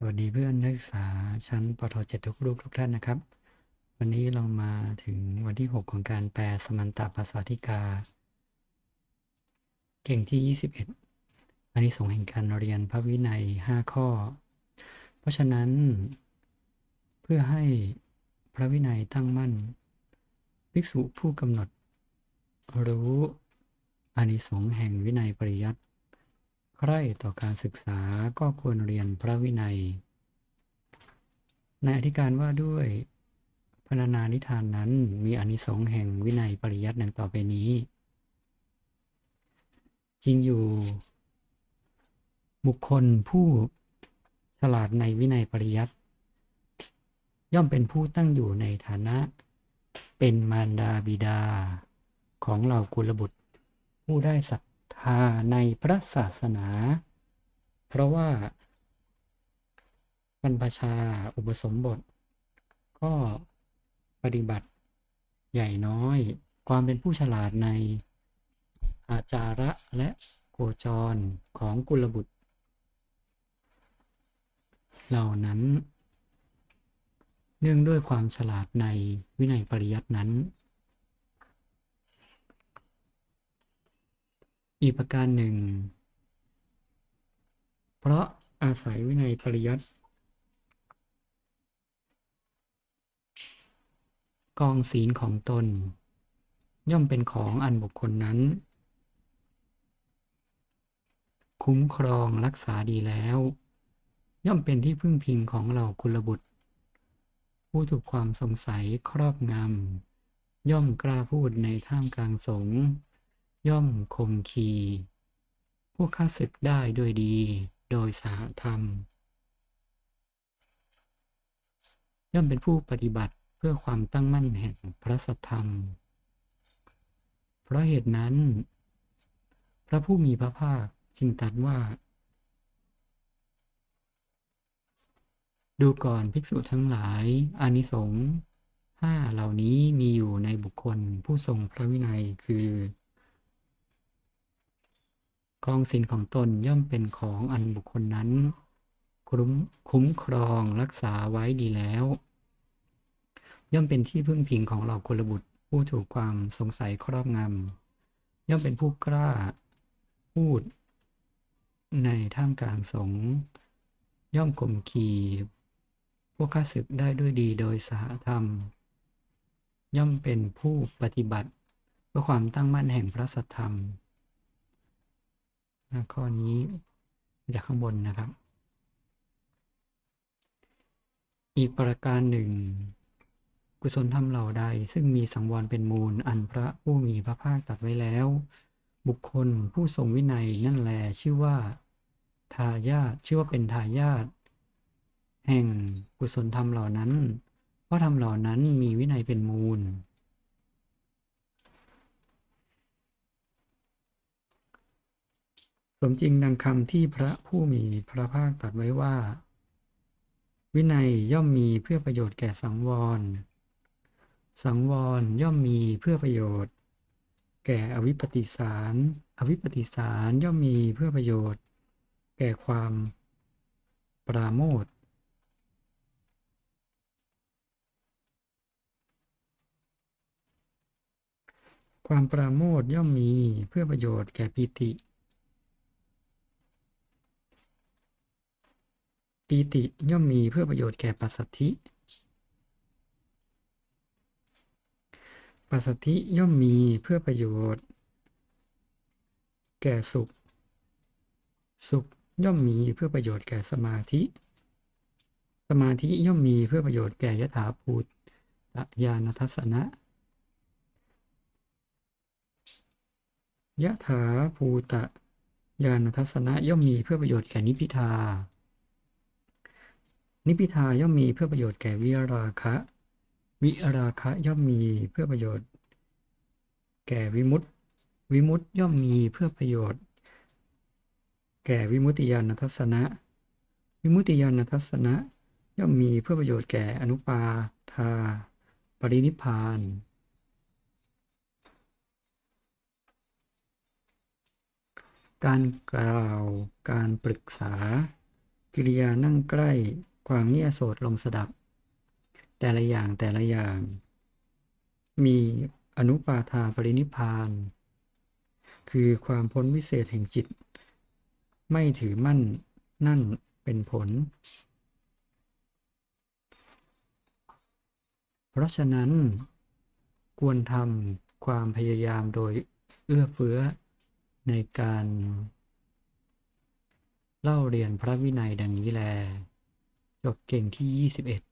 สวัสดีเพื่อนนักศึกษาชั้นปทเจ็ดทุกรูปทุกท่านนะครับ วันนี้เรามาถึงวันที่ 6 ของการแปลสมันตภาษาธิกา เก่งที่ 21 อันนี้ส่งส์แห่งการเรียนพระวินัย 5 ข้อ เพราะฉะนั้น เพื่อให้พระวินัยตั้งมั่น ภิกษุผู้กำหนด รู้อานิสงส์แห่งวินัยปริยัติ ใคร่ต่อการศึกษาก็ควรเรียนพระวินัย ในอธิการว่าด้วยพรรณนานิทานนั้นมีอนิสงส์แห่งวินัยปริยัติดังต่อไปนี้ จริงอยู่ บุคคลผู้ฉลาดในวินัยปริยัติย่อมเป็นผู้ตั้งอยู่ในฐานะ เป็นมารดาบิดา ของเหล่ากุลบุตร ผู้ได้ศรัทธาในพระศาสนา เพราะว่าบรรพชาอุปสมบท ก็ปฏิบัติใหญ่น้อย ความเป็นผู้ฉลาดในอาจาระและโคจรของกุลบุตร เหล่านั้น เนื่องด้วยความฉลาดในวินัยปริยัตินั้น อีกประการหนึ่ง เพราะอาศัยวินัยปริยัติกองศีลของตน ย่อมเป็นของอันบุคคลนั้น คุ้มครองรักษาดีแล้ว ย่อมเป็นที่พึ่งพิงของเรากุลบุตร ผู้ถูกความสงสัยครอบงำย่อมกล้าพูดในท่ามกลางสงฆ์ ย่อมคมขีพวกข้าศึกได้ด้วยดี โดยสหธรรม ย่อมเป็นผู้ปฏิบัติเพื่อความตั้งมั่นแห่งพระสัทธรรม เพราะเหตุนั้น พระผู้มีพระภาคจึงตรัสว่า ดูก่อนภิกษุทั้งหลาย อานิสงส์ห้าเหล่านี้มีอยู่ในบุคคลผู้ทรงพระวินัยคือ กองสินของตนย่อมเป็นของอันบุคคลนั้น คุ้มคุ้มครองรักษาไว้ดีแล้ว ย่อมเป็นที่พึ่งพิงของเหล่ากุลบุตรผู้ถูกความสงสัยครอบงำย่อมเป็นผู้กล้าพูด ในท่ามกลางสงย่อมข่มขีพวกข้าศึกได้ด้วยดีโดยสหธรรม ย่อมเป็นผู้ปฏิบัติเพื่อความตั้งมั่นแห่งพระสัทธรรม ข้อนี้จากข้างบนนะครับ อีกประการหนึ่ง กุศลธรรมเหล่าใด ซึ่งมีสังวรเป็นมูล อันพระผู้มีพระภาคตรัดไว้แล้ว บุคคลผู้ทรงวินัยนั่นแลชื่อว่าทายาทชื่อว่าเป็นทายาทแห่งกุศลธรรมเหล่านั้น เพราะธรรมเหล่านั้นมีวินัยเป็นมูล สมจริงดังคำที่พระผู้มีพระภาคตรัสไว้ว่า วินัยย่อมมีเพื่อประโยชน์แก่สังวร สังวรย่อมมีเพื่อประโยชน์ แก่อวิปปิสาร อวิปปิสารย่อมมีเพื่อประโยชน์ แก่ความปราโมทความปราโมทย์ย่อมมีเพื่อประโยชน์แก่ปิติ ปีติย่อมมีเพื่อประโยชน์แก่ปัสสัทธิ ปัสสัทธิย่อมมีเพื่อประโยชน์ แก่สุข สุขย่อมมีเพื่อประโยชน์แก่สมาธิ สมาธิย่อมมีเพื่อประโยชน์แก่ยถาภูตญาณทัศนะยะถาภูตญาณทัศนะย่อมมีเพื่อประโยชน์แก่นิพพิทา นิพิทาย่อมมีเพื่อประโยชน์แก่วิราคะ วิราคะย่อมมีเพื่อประโยชน์ แก่วิมุตติ วิมุตติย่อมมีเพื่อประโยชน์ แก่วิมุตติญาณทัศนะ วิมุตติญาณทัศนะ ย่อมมีเพื่อประโยชน์แก่อนุปาทา ปรินิพานการกล่าว การปรึกษา กิริยานั่งใกล้ ความเงี่ยโสดลงสดับ แต่ละอย่างแต่ละอย่าง มีอนุปาทาปรินิพาน คือความพ้นวิเศษแห่งจิต ไม่ถือมั่นนั่นเป็นผล เพราะฉะนั้น ควรทำความพยายามโดยเอื้อเฟื้อในการ เล่าเรียนพระวินัยดังนี้แล จบเก่งที่ยี่สิบเอ็ด